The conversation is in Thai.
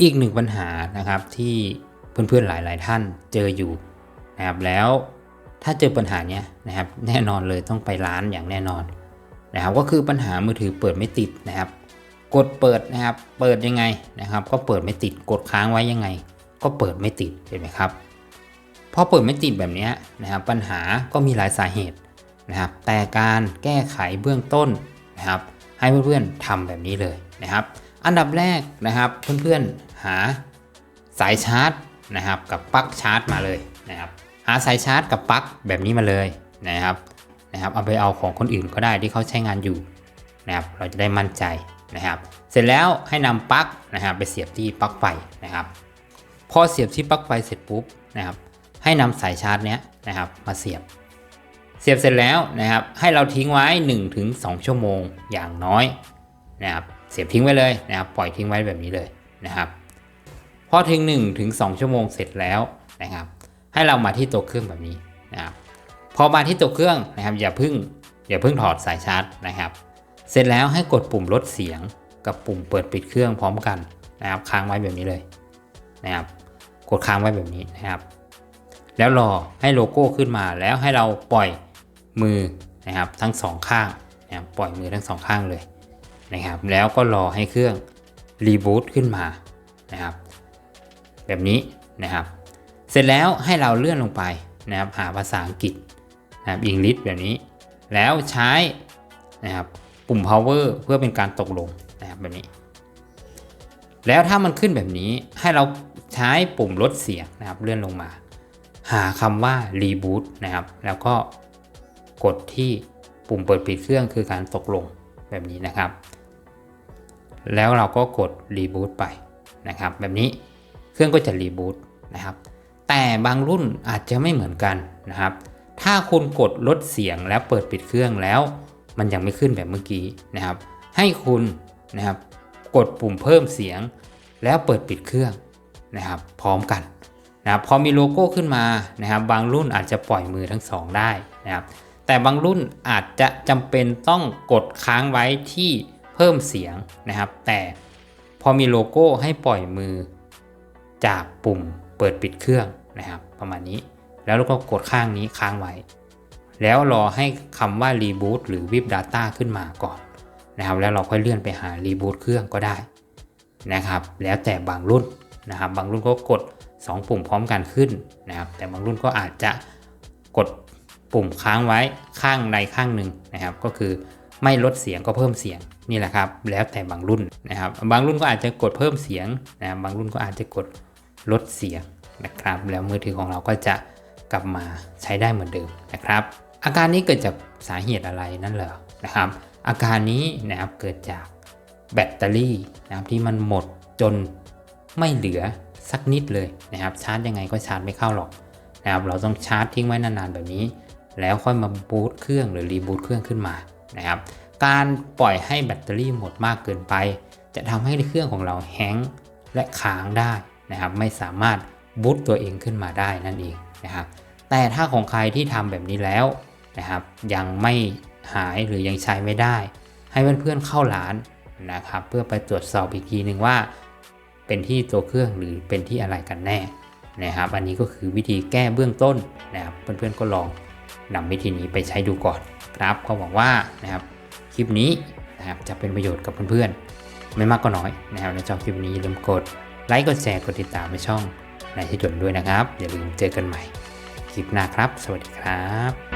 อีกหนึ่งปัญหานะครับที่เพื่อนๆหลายๆท่านเจออยู่นะครับแล้วถ้าเจอปัญหาเนี้ยนะครับแน่นอนเลยต้องไปร้านอย่างแน่นอนนะครับก็คือปัญหามือถือเปิดไม่ติดนะครับ กดเปิดนะครับเปิดยังไงนะครับ ก็เปิดไม่ติดกดค้างไว้ยังไง ก็เปิดไม่ติดเห็นไหมครับพอเปิดไม่ติดแบบนี้นะครับปัญหาก็มีหลายสาเหตุนะครับแต่การแก้ไขเบื้องต้นนะครับให้เพื่อนๆทำแบบนี้เลยนะครับ อันดับแรกนะครับเพื่อนๆหาสายชาร์จนะครับกับปลั๊กชาร์จมาเลยนะครับหาสายชาร์จกับปลั๊กแบบนี้มาเลยนะครับนะครับเอาไปเอาของคนอื่นก็ได้ที่เขาใช้งานอยู่นะครับเราจะได้มั่นใจนะครับ เสร็จแล้วให้นำปลั๊กนะครับไปเสียบที่ปลั๊กไฟนะครับพอเสียบที่ปลั๊กไฟเสร็จปุ๊บนะครับให้นำสายชาร์จเนี้ยนะครับมาเสียบ เสียบเสร็จแล้วนะครับให้เราทิ้งไว้ 1-2 ชั่วโมงอย่างน้อยนะครับ เสียบทิ้งไว้เลยนะครับปล่อยทิ้งไว้แบบนี้เลยนะครับพอถึง1-2ชั่วโมงเสร็จแล้วนะครับ ให้เรามาที่ตัวเครื่องแบบนี้นะครับพอมาที่ตัวเครื่องนะครับ อย่าเพึ่งอย่าเพึ่งถอดสายชาร์จนะครับ เสร็จแล้วให้กดปุ่มลดเสียงกับปุ่มเปิดปิดเครื่องพร้อมกันนะครับค้างไว้แบบนี้เลยนะครับ กดค้างไว้แบบนี้นะครับ แล้วรอให้โลโก้ขึ้นมาแล้วให้เราปล่อยมือนะครับทั้งสองข้างนะครับปล่อยมือทั้งสองข้างเลย นะครับ แล้วก็รอให้เครื่องรีบูตขึ้นมานะครับ แบบนี้นะครับ เสร็จแล้วให้เราเลื่อนลงไปนะครับ หาภาษาอังกฤษนะครับอังกฤษแบบนี้ แล้วใช้นะครับปุ่ม power เพื่อเป็นการตกลงนะครับแบบนี้ แล้วถ้ามันขึ้นแบบนี้ให้เราใช้ปุ่มลดเสียงนะครับ เลื่อนลงมา หาคำว่า reboot นะครับ แล้วก็กดที่ปุ่มเปิดปิดเครื่องคือการตกลงแบบนี้นะครับ แล้วเราก็กด reboot ไปนะครับแบบนี้เครื่องก็จะ reboot นะครับแต่บางรุ่นอาจจะไม่เหมือนกันนะครับ ถ้าคุณกดลดเสียงแล้วเปิดปิดเครื่องแล้ว มันยังไม่ขึ้นแบบเมื่อกี้นะครับ ให้คุณนะครับกดปุ่มเพิ่มเสียง แล้วเปิดปิดเครื่องนะครับ พร้อมกันนะครับพอมีโลโก้ขึ้นมานะครับ บางรุ่นอาจจะปล่อยมือทั้งสองได้นะครับ แต่บางรุ่นอาจจะจำเป็นต้องกดค้างไว้ที่ พิ่มเสียงนะครับ แต่พอมีโลโก้ให้ปล่อยมือจากปุ่มเปิดปิดเครื่องนะครับ ประมาณนี้แล้วเราก็กดข้างนี้ค้างไว้ แล้วรอให้คำว่า Reboot หรือ VIP Data ขึ้นมาก่อนนะครับ แล้วเราค่อยเลื่อนไปหา Reboot เครื่องก็ได้นะครับ แล้วแต่บางรุ่นนะครับ บางรุ่นก็กด 2 ปุ่มพร้อมกันขึ้นนะครับ แต่บางรุ่นก็อาจจะกดปุ่มค้างไว้ข้างใดข้างหนึ่งนะครับ ก็คือ ไม่ลดเสียงก็เพิ่มเสียงนี่แหละครับ แล้วแต่บางรุ่นนะครับ บางรุ่นก็อาจจะกดเพิ่มเสียงนะครับบางรุ่นก็อาจจะกดลดเสียงนะครับ แล้วมือถือของเราก็จะกลับมาใช้ได้เหมือนเดิมนะครับ อาการนี้เกิดจากสาเหตุอะไรนั่นเหรอนะครับ อาการนี้นะครับเกิดจากแบตเตอรี่นะครับที่มันหมดจนไม่เหลือสักนิดเลยนะครับ ชาร์จยังไงก็ชาร์จไม่เข้าหรอกนะครับ เราต้องชาร์จทิ้งไว้นานๆแบบนี้ แล้วค่อยมาบูตเครื่องหรือรีบูตเครื่องขึ้นมา นะครับ การปล่อยให้แบตเตอรี่หมดมากเกินไป จะทำให้เครื่องของเราแฮงและค้างได้นะครับ ไม่สามารถบูตตัวเองขึ้นมาได้นั่นเองนะครับ แต่ถ้าของใครที่ทำแบบนี้แล้วนะครับ ยังไม่หายหรือยังใช้ไม่ได้ ให้เพื่อนๆเข้าร้านนะครับ เพื่อไปตรวจสอบอีกทีหนึ่งว่า เป็นที่ตัวเครื่องหรือเป็นที่อะไรกันแน่นะครับ อันนี้ก็คือวิธีแก้เบื้องต้นนะครับ เพื่อนๆก็ลอง นำวิธีนี้ไปใช้ดูก่อนครับก็หวังว่านะครับคลิปนี้นะครับจะเป็นประโยชน์กับเพื่อนๆ ไม่มากก็น้อยนะครับในชอบคลิปนี้อย่าลืมกดไลค์กดแชร์กดติดตามในช่องในที่จดด้วยนะครับ อย่าลืมเจอกันใหม่ คลิปหน้าครับ สวัสดีครับ